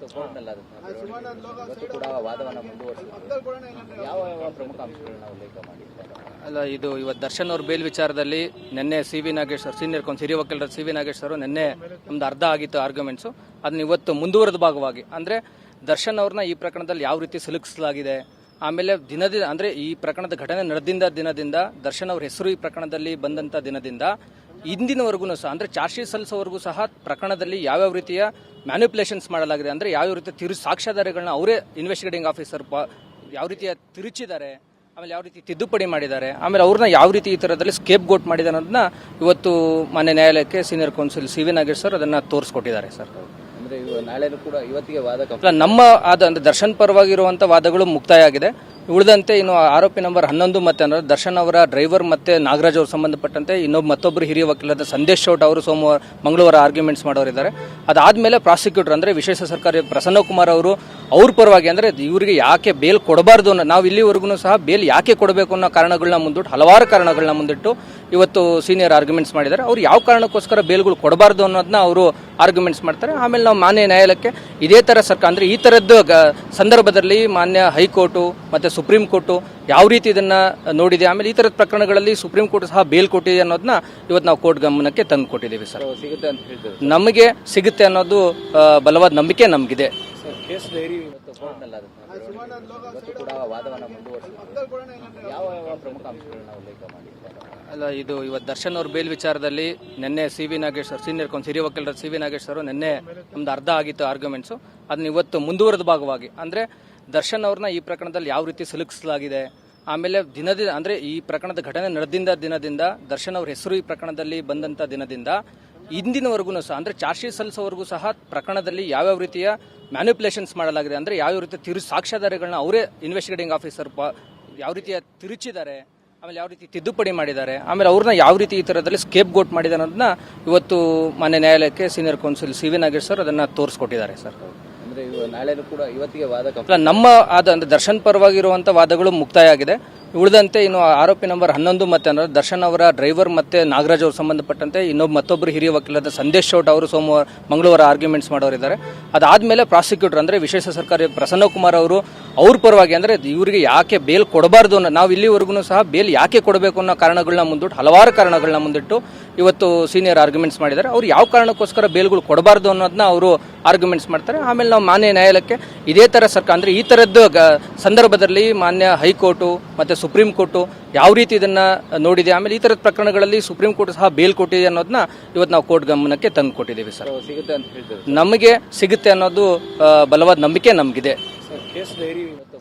ಇವತ್ತು ಕೂಡ ವಾದವನ್ನು ಮುಂದುವರಿಸಿದ್ರು. ಯಾವ ಯಾವ ಪ್ರಮುಖ ಅಂಶಗಳನ್ನ ಉಲ್ಲೇಖ ಮಾಡಿದ್ದಾರೆ ಅಲ್ಲ ಇದು ಇವತ್ತು ದರ್ಶನ್ ಅವ್ರ ಬೇಲ್ ವಿಚಾರದಲ್ಲಿ ನಿನ್ನೆ C V Nagesh sir senior counsel ಹಿರಿಯ ವಕೀಲರ ಸಿ ವಿ ನಾಗೇಶ್ ಅವರು ನಿನ್ನೆ ನಮ್ದು ಅರ್ಧ ಆಗಿತ್ತು ಆರ್ಗ್ಯುಮೆಂಟ್ಸು ಅದನ್ನ ಇವತ್ತು ಮುಂದುವರೆದ ಭಾಗವಾಗಿ. ಅಂದರೆ ದರ್ಶನ್ ಅವ್ರನ್ನ ಈ ಪ್ರಕರಣದಲ್ಲಿ ಯಾವ ರೀತಿ ಸಿಲುಕಿಸಲಾಗಿದೆ? ಆಮೇಲೆ ದಿನದಿಂದ ಅಂದರೆ ಈ ಪ್ರಕರಣದ ಘಟನೆ ನಡೆದಿಂದ ದಿನದಿಂದ ದರ್ಶನ್ ಅವ್ರ ಹೆಸರು ಈ ಪ್ರಕರಣದಲ್ಲಿ ಬಂದಂಥ ದಿನದಿಂದ ಇಂದಿನವರೆಗೂ ಸಹ ಅಂದರೆ ಚಾರ್ಜ್ ಶೀಟ್ ಸಲ್ಲಿಸೋವರೆಗೂ ಸಹ ಪ್ರಕರಣದಲ್ಲಿ ಯಾವ್ಯಾವ ರೀತಿಯ ಮ್ಯಾನಿಪುಲೇಷನ್ಸ್ ಮಾಡಲಾಗಿದೆ ಅಂದರೆ ಯಾವ್ಯಾವ ರೀತಿಯ ತಿರು ಸಾಕ್ಷ್ಯಾಧಾರಗಳನ್ನ ಅವರೇ ಇನ್ವೆಸ್ಟಿಗೇಟಿಂಗ್ ಆಫೀಸರ್ ಯಾವ ರೀತಿಯ ತಿರುಚಿದ್ದಾರೆ ಆಮೇಲೆ ಯಾವ ರೀತಿ ತಿದ್ದುಪಡಿ ಮಾಡಿದ್ದಾರೆ ಆಮೇಲೆ ಅವ್ರನ್ನ ಯಾವ ರೀತಿ ಈ ಥರದಲ್ಲಿ ಸ್ಕೇಪ್ ಗೋಟ್ ಮಾಡಿದ್ದಾರೆ ಅನ್ನೋದನ್ನ ಇವತ್ತು ಮಾನ್ಯ ನ್ಯಾಯಾಲಯಕ್ಕೆ senior counsel C V Nagesh sir ಅದನ್ನು ತೋರಿಸ್ಕೊಟ್ಟಿದ್ದಾರೆ ಸರ್. ನಾಳೆನೂ ಕೂಡ ಇವತ್ತಿಗೆ ವಾದ ನಮ್ಮ ಆದ ಅಂದ್ರೆ ದರ್ಶನ್ ಪರವಾಗಿರುವಂಥ ವಾದಗಳು ಮುಕ್ತಾಯ ಆಗಿದೆ. ಉಳಿದಂತೆ ಇನ್ನು ಆರೋಪಿ ನಂಬರ್ ಹನ್ನೊಂದು ಮತ್ತೆ ಅಂದ್ರೆ ದರ್ಶನ್ ಅವರ ಡ್ರೈವರ್ ಮತ್ತೆ ನಾಗರಾಜ್ ಅವರು ಸಂಬಂಧಪಟ್ಟಂತೆ ಇನ್ನೊಬ್ಬ ಮತ್ತೊಬ್ಬರು ಹಿರಿಯ ವಕೀಲರಾದ ಸಂದೇಶ್ ಚೌಟ್ ಅವರು ಸೋಮವಾರ ಮಂಗಳವಾರ ಆರ್ಗ್ಯುಮೆಂಟ್ಸ್ ಮಾಡೋರಿದ್ದಾರೆ. ಅದಾದಮೇಲೆ ಪ್ರಾಸಿಕ್ಯೂಟರ್ ಅಂದ್ರೆ ವಿಶೇಷ ಸರ್ಕಾರಿ ಪ್ರಸನ್ನ ಕುಮಾರ್ ಅವರು, ಅವ್ರ ಪರವಾಗಿ ಅಂದ್ರೆ ಇವರಿಗೆ ಯಾಕೆ ಬೇಲ್ ಕೊಡಬಾರ್ದು ಅನ್ನೋ ನಾವು ಇಲ್ಲಿವರೆಗೂ ಸಹ ಬೇಲ್ ಯಾಕೆ ಕೊಡಬೇಕು ಅನ್ನೋ ಕಾರಣಗಳನ್ನ ಮುಂದಿಟ್ಟು ಹಲವಾರು ಕಾರಣಗಳನ್ನ ಮುಂದಿಟ್ಟು ಇವತ್ತು ಸೀನಿಯರ್ ಆರ್ಗ್ಯುಮೆಂಟ್ಸ್ ಮಾಡಿದ್ದಾರೆ. ಅವ್ರು ಯಾವ ಕಾರಣಕ್ಕೋಸ್ಕರ ಬೇಲ್ಗಳು ಕೊಡಬಾರ್ದು ಅನ್ನೋದನ್ನ ಅವರು ಆರ್ಗ್ಯುಮೆಂಟ್ಸ್ ಮಾಡ್ತಾರೆ. ಆಮೇಲೆ ನಾವು ಮಾನ್ಯ ನ್ಯಾಯಾಲಯಕ್ಕೆ ಇದೇ ಥರ ಸರ್ಕಾರ ಅಂದರೆ ಈ ಥರದ್ದು ಗ- ಸಂದರ್ಭದಲ್ಲಿ ಮಾನ್ಯ ಹೈಕೋರ್ಟು ಮತ್ತು ಸುಪ್ರೀಂ ಕೋರ್ಟು ಯಾವ ರೀತಿ ಇದನ್ನು ನೋಡಿದೆ. ಆಮೇಲೆ ಈ ಥರದ ಪ್ರಕರಣಗಳಲ್ಲಿ ಸುಪ್ರೀಂ ಕೋರ್ಟ್ ಸಹ ಬೇಲ್ ಕೊಟ್ಟಿದೆ ಅನ್ನೋದನ್ನ ಇವತ್ತು ನಾವು ಕೋರ್ಟ್ ಗಮನಕ್ಕೆ ತಂದು ಕೊಟ್ಟಿದ್ದೀವಿ ಸರ್. ಸಿಗುತ್ತೆ ಅಂತ ನಮಗೆ ಸಿಗುತ್ತೆ ಅನ್ನೋದು ಬಲವಾದ ನಂಬಿಕೆ ನಮಗಿದೆ. ಯಾವ ಯಾವ ಪ್ರಮುಖ ಅಂಶಗಳನ್ನ ಉಲ್ಲೇಖ ಮಾಡಿದ್ದಾರೆ ಅಲ್ಲ, ಇದು ಇವತ್ತು ದರ್ಶನ್ ಅವ್ರ ಬೇಲ್ ವಿಚಾರದಲ್ಲಿ ನಿನ್ನೆ C V Nagesh sir senior counsel ಹಿರಿಯ ವಕೀಲರ ಸಿ ವಿ ನಾಗೇಶ್ ಅವರು ನಿನ್ನೆ ನಮ್ದು ಅರ್ಧ ಆಗಿತ್ತು ಆರ್ಗ್ಯುಮೆಂಟ್ಸು ಅದನ್ನ ಇವತ್ತು ಮುಂದುವರೆದ ಭಾಗವಾಗಿ. ಅಂದರೆ ದರ್ಶನ್ ಅವ್ರನ್ನ ಈ ಪ್ರಕರಣದಲ್ಲಿ ಯಾವ ರೀತಿ ಸಿಲುಕಿಸಲಾಗಿದೆ? ಆಮೇಲೆ ದಿನದಿಂದ ಅಂದರೆ ಈ ಪ್ರಕರಣದ ಘಟನೆ ನಡೆದಿಂದ ದಿನದಿಂದ ದರ್ಶನ್ ಅವ್ರ ಹೆಸರು ಈ ಪ್ರಕರಣದಲ್ಲಿ ಬಂದಂಥ ದಿನದಿಂದ ಇಂದಿನವರೆಗೂ ಸಹ, ಅಂದರೆ ಚಾರ್ಜ್ ಶೀಟ್ ಸಲ್ಲಿಸೋವರೆಗೂ ಸಹ ಪ್ರಕರಣದಲ್ಲಿ ಯಾವ್ಯಾವ ರೀತಿಯ ಮ್ಯಾನಿಪುಲೇಷನ್ಸ್ ಮಾಡಲಾಗಿದೆ? ಅಂದರೆ ಯಾವ್ಯಾವ ರೀತಿಯ ತಿರು, ಸಾಕ್ಷ್ಯಾಧಾರಗಳನ್ನ ಅವರೇ ಇನ್ವೆಸ್ಟಿಗೇಟಿಂಗ್ ಆಫೀಸರ್ ಯಾವ ರೀತಿಯ ತಿರುಚಿದ್ದಾರೆ? ಆಮೇಲೆ ಯಾವ ರೀತಿ ತಿದ್ದುಪಡಿ ಮಾಡಿದ್ದಾರೆ ಆಮೇಲೆ ಅವ್ರನ್ನ ಯಾವ ರೀತಿ ಈ ಥರದಲ್ಲಿ ಸ್ಕೇಪ್ ಗೋಟ್ ಮಾಡಿದ್ದಾರೆ ಅನ್ನೋದನ್ನ ಇವತ್ತು ಮಾನ್ಯ ನ್ಯಾಯಾಲಯಕ್ಕೆ senior counsel C V Nagesh sir ಅದನ್ನು ತೋರಿಸ್ಕೊಟ್ಟಿದ್ದಾರೆ ಸರ್. ನಾಳೆನೂ ಕೂಡ ಇವತ್ತಿಗೆ ವಾದ ನಮ್ಮ ಆದ ಅಂದ್ರೆ ದರ್ಶನ್ ಪರವಾಗಿರುವಂಥ ವಾದಗಳು ಮುಕ್ತಾಯ ಆಗಿದೆ. ಉಳಿದಂತೆ ಇನ್ನು ಆರೋಪಿ ನಂಬರ್ ಹನ್ನೊಂದು ಮತ್ತೆ ಅಂದ್ರೆ ದರ್ಶನ್ ಅವರ ಡ್ರೈವರ್ ಮತ್ತೆ ನಾಗರಾಜ್ ಅವರು ಸಂಬಂಧಪಟ್ಟಂತೆ ಇನ್ನೊಬ್ಬ ಮತ್ತೊಬ್ಬರು ಹಿರಿಯ ವಕೀಲರಾದ ಸಂದೇಶ್ ಚೌಟ್ ಅವರು ಸೋಮವಾರ ಮಂಗಳವಾರ ಆರ್ಗ್ಯುಮೆಂಟ್ಸ್ ಮಾಡೋರಿದ್ದಾರೆ. ಅದಾದಮೇಲೆ ಪ್ರಾಸಿಕ್ಯೂಟರ್ ಅಂದ್ರೆ ವಿಶೇಷ ಸರ್ಕಾರಿ ಪ್ರಸನ್ನ ಕುಮಾರ್ ಅವರು, ಅವ್ರ ಪರವಾಗಿ ಅಂದ್ರೆ ಇವರಿಗೆ ಯಾಕೆ ಬೇಲ್ ಕೊಡಬಾರ್ದು ಅನ್ನೋ ನಾವು ಇಲ್ಲಿವರೆಗೂ ಸಹ ಬೇಲ್ ಯಾಕೆ ಕೊಡಬೇಕು ಅನ್ನೋ ಕಾರಣಗಳನ್ನ ಮುಂದಿಟ್ಟು ಹಲವಾರು ಕಾರಣಗಳನ್ನ ಮುಂದಿಟ್ಟು ಇವತ್ತು ಸೀನಿಯರ್ ಆರ್ಗ್ಯುಮೆಂಟ್ಸ್ ಮಾಡಿದ್ದಾರೆ. ಅವ್ರು ಯಾವ ಕಾರಣಕ್ಕೋಸ್ಕರ ಬೇಲ್ಗಳು ಕೊಡಬಾರ್ದು ಅನ್ನೋದನ್ನ ಅವರು ಆರ್ಗ್ಯುಮೆಂಟ್ಸ್ ಮಾಡ್ತಾರೆ. ಆಮೇಲೆ ನಾವು ಮಾನ್ಯ ನ್ಯಾಯಾಲಯಕ್ಕೆ ಇದೇ ಥರ ಸರ್ಕಾರ ಅಂದರೆ ಈ ಥರದ್ದು ಸಂದರ್ಭದಲ್ಲಿ ಮಾನ್ಯ ಹೈಕೋರ್ಟು ಮತ್ತು ಸುಪ್ರೀಂ ಕೋರ್ಟು ಯಾವ ರೀತಿ ಇದನ್ನು ನೋಡಿದೆ ಆಮೇಲೆ ಈ ಥರದ ಪ್ರಕರಣಗಳಲ್ಲಿ ಸುಪ್ರೀಂ ಕೋರ್ಟ್ ಸಹ ಬೇಲ್ ಕೊಟ್ಟಿದೆ ಅನ್ನೋದನ್ನ ಇವತ್ತು ನಾವು ಕೋರ್ಟ್ ಗಮನಕ್ಕೆ ತಂದು ಕೊಟ್ಟಿದ್ದೀವಿ ಸರ್. ಸಿಗುತ್ತೆ ಅಂತ ಹೇಳ್ತಾರೆ ನಮಗೆ ಸಿಗುತ್ತೆ ಅನ್ನೋದು ಬಲವಾದ ನಂಬಿಕೆ ನಮಗಿದೆ. ಕೇಸ್ ಡೈರಿ ಇವತ್ತು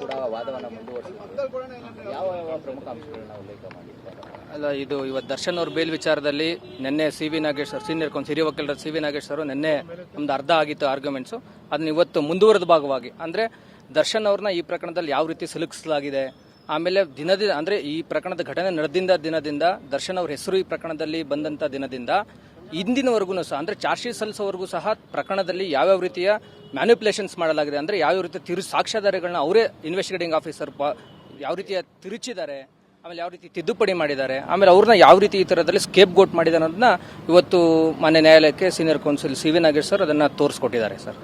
ಕೂಡ ವಾದವನ್ನು ಯಾವ ಯಾವ ಪ್ರಮುಖ ಅಂಶಗಳನ್ನ ಉಲ್ಲೇಖ ಮಾಡಿದ್ದಾರೆ ಅಲ್ಲ, ಇದು ಇವತ್ತು ದರ್ಶನ್ ಅವ್ರ ಬೇಲ್ ವಿಚಾರದಲ್ಲಿ ನಿನ್ನೆ C V Nagesh sir senior counsel ಹಿರಿಯ ವಕೀಲರ ಸಿ ವಿ ನಾಗೇಶ್ ಅವರು ನಿನ್ನೆ ನಮ್ದು ಅರ್ಧ ಆಗಿತ್ತು ಆರ್ಗ್ಯುಮೆಂಟ್ಸು ಅದನ್ನ ಇವತ್ತು ಮುಂದುವರೆದ ಭಾಗವಾಗಿ. ಅಂದರೆ ದರ್ಶನ್ ಅವ್ರನ್ನ ಈ ಪ್ರಕರಣದಲ್ಲಿ ಯಾವ ರೀತಿ ಸಿಲುಕಿಸಲಾಗಿದೆ? ಆಮೇಲೆ ದಿನದಿಂದ, ಅಂದರೆ ಈ ಪ್ರಕರಣದ ಘಟನೆ ನಡೆದಿಂದ ದಿನದಿಂದ ದರ್ಶನ್ ಅವ್ರ ಹೆಸರು ಈ ಪ್ರಕರಣದಲ್ಲಿ ಬಂದಂಥ ದಿನದಿಂದ ಇಂದಿನವರೆಗೂ ಸಹ ಅಂದರೆ ಚಾರ್ಜ್ ಶೀಟ್ ಸಲ್ಲಿಸೋವರೆಗೂ ಸಹ ಪ್ರಕರಣದಲ್ಲಿ ಯಾವ್ಯಾವ ರೀತಿಯ ಮ್ಯಾನಿಪುಲೇಷನ್ಸ್ ಮಾಡಲಾಗಿದೆ ಅಂದರೆ ಯಾವ್ಯಾವ ರೀತಿಯ ತಿರು ಸಾಕ್ಷ್ಯಾಧಾರಗಳನ್ನ ಅವರೇ ಇನ್ವೆಸ್ಟಿಗೇಟಿಂಗ್ ಆಫೀಸರ್ ಯಾವ ರೀತಿಯ ತಿರುಚಿದ್ದಾರೆ ಆಮೇಲೆ ಯಾವ ರೀತಿ ತಿದ್ದುಪಡಿ ಮಾಡಿದ್ದಾರೆ ಆಮೇಲೆ ಅವ್ರನ್ನ ಯಾವ ರೀತಿ ಈ ಥರದಲ್ಲಿ ಸ್ಕೇಪ್ ಗೋಟ್ ಮಾಡಿದ್ದಾರೆ ಅನ್ನೋದನ್ನ ಇವತ್ತು ಮಾನ್ಯ ನ್ಯಾಯಾಲಯಕ್ಕೆ senior counsel C V Nagesh sir ಅದನ್ನು ತೋರಿಸ್ಕೊಟ್ಟಿದ್ದಾರೆ ಸರ್.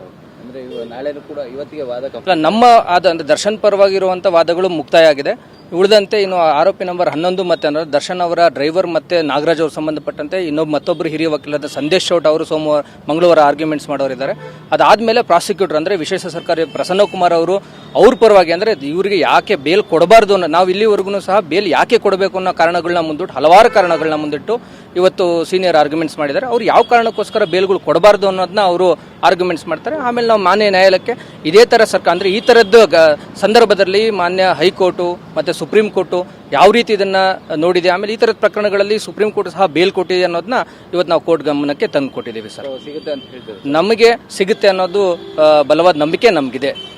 ನಾಳೆನೂ ಕೂಡ ಇವತ್ತಿಗೆ ವಾದ ನಮ್ಮ ಆದ ಅಂದ್ರೆ ದರ್ಶನ್ ಪರವಾಗಿರುವಂಥ ವಾದಗಳು ಮುಕ್ತಾಯ ಆಗಿದೆ. ಉಳಿದಂತೆ ಇನ್ನು ಆರೋಪಿ ನಂಬರ್ ಹನ್ನೊಂದು ಮತ್ತೆ ಅಂದ್ರೆ ದರ್ಶನ್ ಅವರ ಡ್ರೈವರ್ ಮತ್ತೆ ನಾಗರಾಜ್ ಅವರು ಸಂಬಂಧಪಟ್ಟಂತೆ ಇನ್ನೊಬ್ಬ ಮತ್ತೊಬ್ಬರು ಹಿರಿಯ ವಕೀಲರಾದ ಸಂದೇಶ್ ಚೌಟ್ ಅವರು ಸೋಮವಾರ ಮಂಗಳವಾರ ಆರ್ಗ್ಯುಮೆಂಟ್ಸ್ ಮಾಡೋರಿದ್ದಾರೆ. ಅದಾದಮೇಲೆ ಪ್ರಾಸಿಕ್ಯೂಟರ್ ಅಂದ್ರೆ ವಿಶೇಷ ಸರ್ಕಾರಿ ಪ್ರಸನ್ನಕುಮಾರ್ ಅವರು ಅವ್ರ ಪರವಾಗಿ ಅಂದ್ರೆ ಇವರಿಗೆ ಯಾಕೆ ಬೇಲ್ ಕೊಡಬಾರ್ದು ಅನ್ನೋ ನಾವು ಇಲ್ಲಿವರೆಗೂ ಸಹ ಬೇಲ್ ಯಾಕೆ ಕೊಡಬೇಕು ಅನ್ನೋ ಕಾರಣಗಳನ್ನ ಮುಂದಿಟ್ಟು ಹಲವಾರು ಕಾರಣಗಳನ್ನ ಮುಂದಿಟ್ಟು ಇವತ್ತು ಸೀನಿಯರ್ ಆರ್ಗ್ಯುಮೆಂಟ್ಸ್ ಮಾಡಿದ್ದಾರೆ. ಅವ್ರು ಯಾವ ಕಾರಣಕ್ಕೋಸ್ಕರ ಬೇಲ್ಗಳು ಕೊಡಬಾರ್ದು ಅನ್ನೋದನ್ನ ಅವರು ಆರ್ಗ್ಯುಮೆಂಟ್ಸ್ ಮಾಡ್ತಾರೆ. ಆಮೇಲೆ ನಾವು ಮಾನ್ಯ ನ್ಯಾಯಾಲಯಕ್ಕೆ ಇದೇ ತರ ಸರ್ಕಾರ ಅಂದ್ರೆ ಈ ಥರದ್ದು ಗ- ಸಂದರ್ಭದಲ್ಲಿ ಮಾನ್ಯ ಹೈಕೋರ್ಟು ಮತ್ತೆ ಸುಪ್ರೀಂ ಕೋರ್ಟು ಯಾವ ರೀತಿ ಇದನ್ನ ನೋಡಿದೆ. ಆಮೇಲೆ ಈ ತರದ ಪ್ರಕರಣಗಳಲ್ಲಿ ಸುಪ್ರೀಂ ಕೋರ್ಟ್ ಸಹ ಬೇಲ್ ಕೊಟ್ಟಿದೆ ಅನ್ನೋದನ್ನ ಇವತ್ತು ನಾವು ಕೋರ್ಟ್ ಗಮನಕ್ಕೆ ತಂದು ಕೊಟ್ಟಿದ್ದೀವಿ ಸರ್. ಸಿಗುತ್ತೆ ಅಂತ ಹೇಳ್ತಾರೆ ನಮಗೆ ಸಿಗುತ್ತೆ ಅನ್ನೋದು ಬಲವಾದ ನಂಬಿಕೆ ನಮಗಿದೆ.